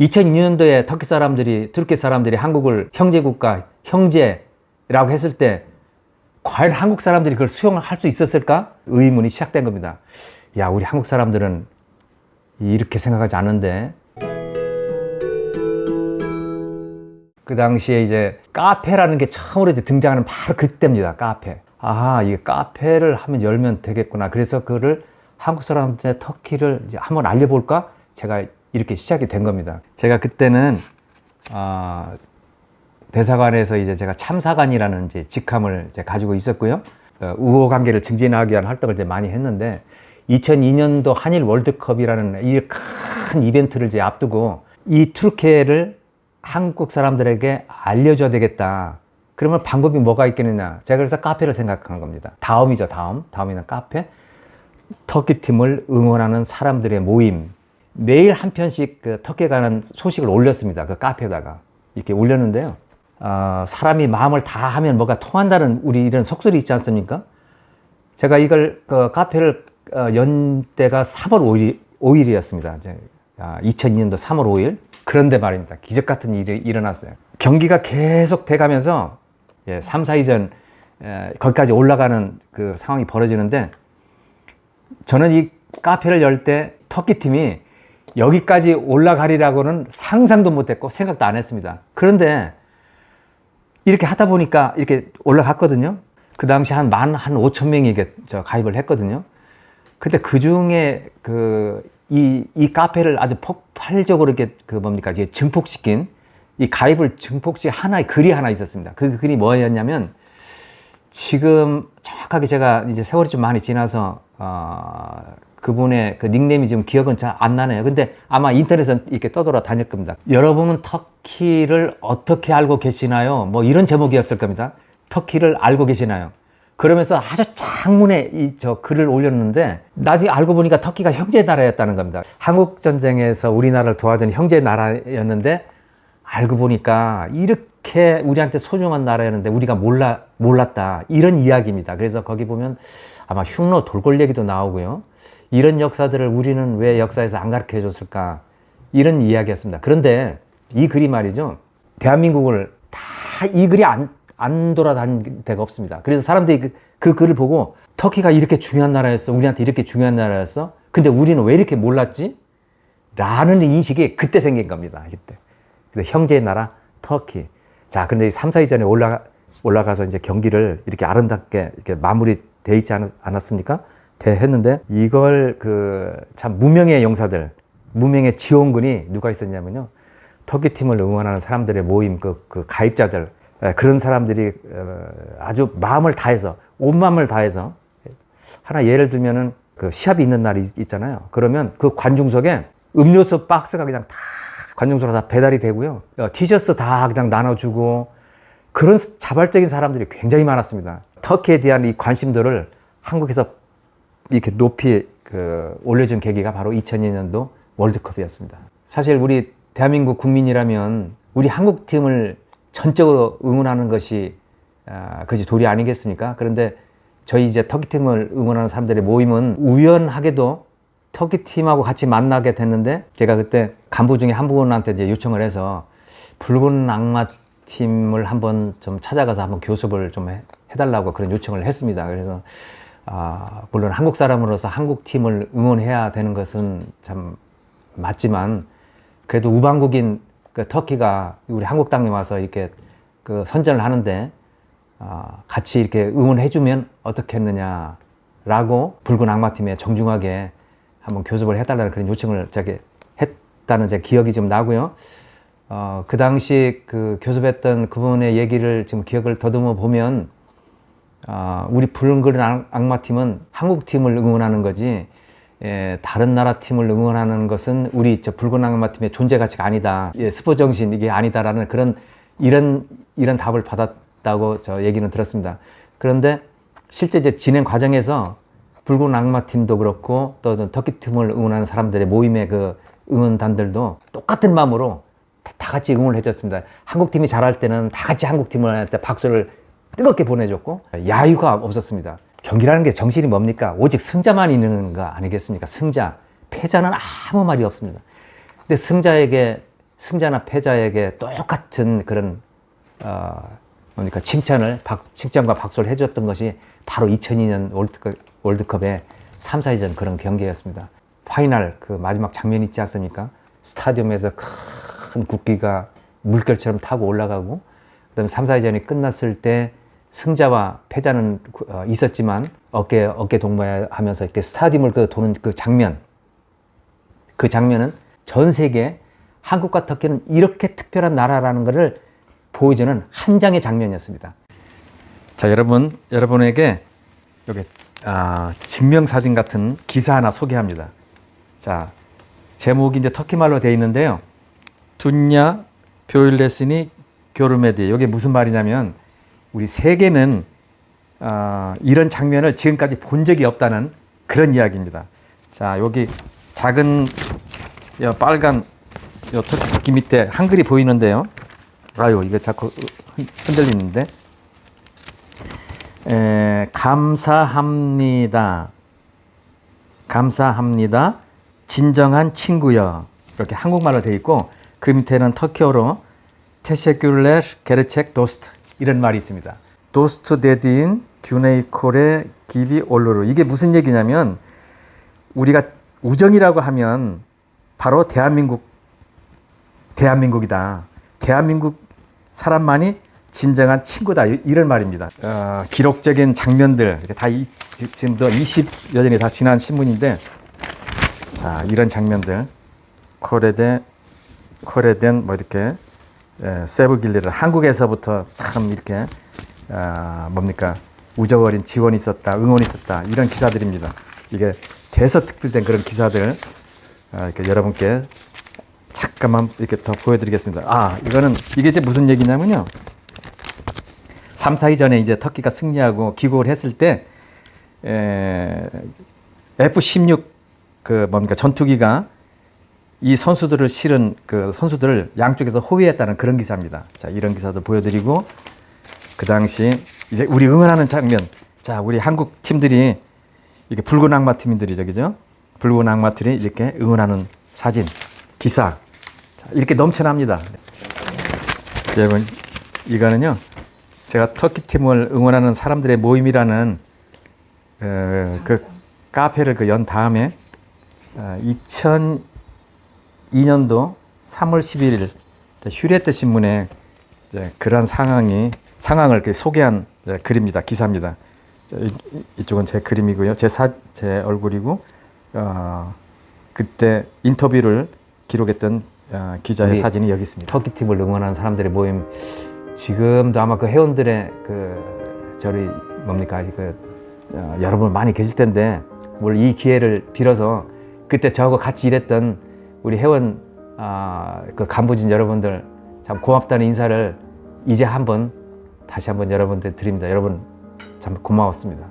2002년도에 터키 사람들이 투르키 사람들이 한국을 형제국가 형제라고 했을 때 과연 한국 사람들이 그걸 수용을 할 수 있었을까 의문이 시작된 겁니다. 야 우리 한국 사람들은 이렇게 생각하지 않는데 그 당시에 이제 카페라는 게 처음으로 이제 등장하는 바로 그때입니다. 카페. 아, 이게 카페를 하면 열면 되겠구나. 그래서 그거를 한국 사람한테 터키를 이제 한번 알려볼까? 제가 이렇게 시작이 된 겁니다. 제가 그때는 어, 대사관에서 이제 제가 참사관이라는 이제 직함을 이제 가지고 있었고요. 어, 우호 관계를 증진하기 위한 활동을 이제 많이 했는데 2002년도 한일 월드컵이라는 이 큰 이벤트를 이제 앞두고 이 투르키를 한국 사람들에게 알려줘야 되겠다. 그러면 방법이 뭐가 있겠느냐. 제가 그래서 카페를 생각한 겁니다. 다음이죠, 다음. 다음에는 카페. 터키 팀을 응원하는 사람들의 모임. 매일 한 편씩 그 터키에 가는 소식을 올렸습니다. 그 카페에다가. 이렇게 올렸는데요. 어, 사람이 마음을 다 하면 뭐가 통한다는 우리 이런 속설이 있지 않습니까? 제가 이걸 그 카페를 어, 연 때가 3월 5일, 5일 이었습니다. 이제, 아, 2002년도 3월 5일. 그런데 말입니다. 기적 같은 일이 일어났어요. 경기가 계속 돼가면서 예, 3, 4위전 에, 거기까지 올라가는 그 상황이 벌어지는데 저는 이 카페를 열 때 터키 팀이 여기까지 올라가리라고는 상상도 못했고 생각도 안 했습니다. 그런데 이렇게 하다 보니까 이렇게 올라갔거든요. 그 당시 한 만 한 5천 명이 저 가입을 했거든요. 근데 그 중에 그 이, 이 카페를 아주 폭발적으로 이렇게 그 뭡니까 이게 증폭시킨 이 가입을 증폭시 하나의 글이 하나 있었습니다. 그 글이 뭐였냐면 지금 정확하게 제가 이제 세월이 좀 많이 지나서 어, 그분의 그 닉네임이 지금 기억은 잘 안 나네요. 근데 아마 인터넷에 이렇게 떠돌아 다닐 겁니다. 여러분은 터키를 어떻게 알고 계시나요? 뭐 이런 제목이었을 겁니다. 터키를 알고 계시나요? 그러면서 아주 장문의 이 저 글을 올렸는데 나중에 알고 보니까 터키가 형제 나라였다는 겁니다. 한국 전쟁에서 우리나라를 도와준 형제 나라였는데 알고 보니까 이렇게 우리한테 소중한 나라였는데 우리가 몰라 몰랐다 이런 이야기입니다. 그래서 거기 보면 아마 흉노 돌골 얘기도 나오고요. 이런 역사들을 우리는 왜 역사에서 안 가르쳐 줬을까 이런 이야기였습니다. 그런데 이 글이 말이죠. 대한민국을 다 이 글이 안, 안 돌아다닌 데가 없습니다. 그래서 사람들이 그, 그 글을 보고 터키가 이렇게 중요한 나라였어. 우리한테 이렇게 중요한 나라였어. 근데 우리는 왜 이렇게 몰랐지? 라는 인식이 그때 생긴 겁니다. 그때. 그래서 형제의 나라 터키. 자, 근데 3, 4위전에 올라가, 올라가서 이제 경기를 이렇게 아름답게 이렇게 마무리 돼 있지 않았, 않았습니까? 했는데 이걸 그 참 무명의 용사들, 무명의 지원군이 누가 있었냐면요. 터키 팀을 응원하는 사람들의 모임, 그, 그 가입자들, 예, 그런 사람들이 어, 아주 마음을 다해서, 온 마음을 다해서 하나 예를 들면은 그 시합이 있는 날이 있잖아요. 그러면 그 관중석에 음료수 박스가 그냥 다 관중석으로 다 배달이 되고요. 어, 티셔츠 다 그냥 나눠주고 그런 자발적인 사람들이 굉장히 많았습니다. 터키에 대한 이 관심도를 한국에서 이렇게 높이 그 올려준 계기가 바로 2002년도 월드컵이었습니다. 사실 우리 대한민국 국민이라면 우리 한국 팀을 전적으로 응원하는 것이 아, 그것이 도리 아니겠습니까? 그런데 저희 이제 터키 팀을 응원하는 사람들의 모임은 우연하게도 터키 팀하고 같이 만나게 됐는데 제가 그때 간부 중에 한 분한테 이제 요청을 해서 붉은 악마 팀을 한번 좀 찾아가서 한번 교습을 좀 해, 해달라고 그런 요청을 했습니다. 그래서 아, 물론 한국 사람으로서 한국 팀을 응원해야 되는 것은 참 맞지만 그래도 우방국인 그 터키가 우리 한국 땅에 와서 이렇게 그 선전을 하는데 아, 같이 이렇게 응원해주면 어떻겠느냐라고 붉은 악마팀에 정중하게 한번 교섭을 해달라는 그런 요청을 저기 했다는 제 기억이 좀 나고요. 어, 그 당시 그 교섭했던 그분의 얘기를 지금 기억을 더듬어 보면 어, 우리 붉은 악마 팀은 한국 팀을 응원하는 거지 예, 다른 나라 팀을 응원하는 것은 우리 저 붉은 악마 팀의 존재 가치가 아니다. 예, 스포 정신 이게 아니다라는 그런 이런 이런 답을 받았다고 저 얘기는 들었습니다. 그런데 실제 이제 진행 과정에서 붉은 악마 팀도 그렇고 또 터키 팀을 응원하는 사람들의 모임의 그 응원단들도 똑같은 마음으로 다 같이 응원을 해줬습니다. 한국 팀이 잘할 때는 다 같이 한국 팀을 할 때 박수를 뜨겁게 보내줬고 야유가 없었습니다. 경기라는 게 정신이 뭡니까? 오직 승자만 있는 거 아니겠습니까? 승자. 패자는 아무 말이 없습니다. 근데 승자에게 승자나 패자에게 똑같은 그런 어, 뭡니까 칭찬을 박, 칭찬과 박수를 해줬던 것이 바로 2002년 월드컵, 월드컵의 3, 4위전 그런 경기였습니다. 파이널 그 마지막 장면 있지 않습니까? 스타디움에서 큰 국기가 물결처럼 타고 올라가고 그다음에 3, 4위전이 끝났을 때 승자와 패자는 구- 어, 있었지만 어깨 어깨 동무하면서 이렇게 스타디움을 그 도는 그 장면 그 장면은 전 세계 한국과 터키는 이렇게 특별한 나라라는 것을 보여주는 한 장의 장면이었습니다. 자, 여러분, 여러분에게 여기 아, 증명사진 같은 기사 하나 소개합니다. 자, 제목이 이제 터키 말로 되어 있는데요. 둔야 뷰일레스니 교르메디. 이게 무슨 말이냐면 우리 세계는 아, 이런 장면을 지금까지 본 적이 없다는 그런 이야기입니다. 자, 여기 작은 요 빨간 요 터키 밑에 한글이 보이는데요. 아유, 이거 자꾸 흔- 흔들리는데. 에, 감사합니다. 감사합니다. 진정한 친구여. 이렇게 한국말로 돼 있고 그 밑에는 터키어로 테셰큘레 게르책 도스트 이런 말이 있습니다. 도스트 데딘 규네이콜의 기비 올루르 이게 무슨 얘기냐면 우리가 우정이라고 하면 바로 대한민국 대한민국이다. 대한민국 사람만이 진정한 친구다. 이- 이런 말입니다. 어, 기록적인 장면들 다 이, 지- 지금도 20여 년이 다 지난 신문인데 자, 이런 장면들 코레데 코레덴 뭐 이렇게 에, 세브길리를 한국에서부터 참 이렇게 아, 뭡니까 우정 어린 지원이 있었다, 응원이 있었다 이런 기사들입니다. 이게 대서특필된 그런 기사들 아, 이렇게 여러분께 잠깐만 이렇게 더 보여드리겠습니다. 아, 이거는 이게 이제 무슨 얘기냐면요. 3, 4위 전에 이제 터키가 승리하고 귀국을 했을 때 에, F-16 그 뭡니까 전투기가 이 선수들을 실은 그 선수들을 양쪽에서 호위했다는 그런 기사입니다. 자, 이런 기사도 보여드리고 그 당시 이제 우리 응원하는 장면. 자, 우리 한국 팀들이 이게 붉은 악마 팀들이 저기죠. 붉은 악마들이 이렇게 응원하는 사진, 기사. 자, 이렇게 넘쳐납니다. 여러분, 이거는요. 제가 터키 팀을 응원하는 사람들의 모임이라는 어, 그 카페를 그 연 다음에 어, 2002년도 3월 11일 휴레트 신문에 그런 상황이 상황을 소개한 글입니다. 기사입니다. 이- 이쪽은 제 그림이고요. 제 사, 제 얼굴이고 어, 그때 인터뷰를 기록했던 어, 기자의 사진이 여기 있습니다. 터키 팀을 응원하는 사람들의 모임 지금도 아마 그 회원들의 그 저리 뭡니까 그 어, 여러분 많이 계실 텐데 오늘 이 기회를 빌어서 그때 저하고 같이 일했던 우리 회원 아, 그 간부진 여러분들 참 고맙다는 인사를 이제 한번 다시 한번 여러분들 드립니다. 여러분 참 고마웠습니다.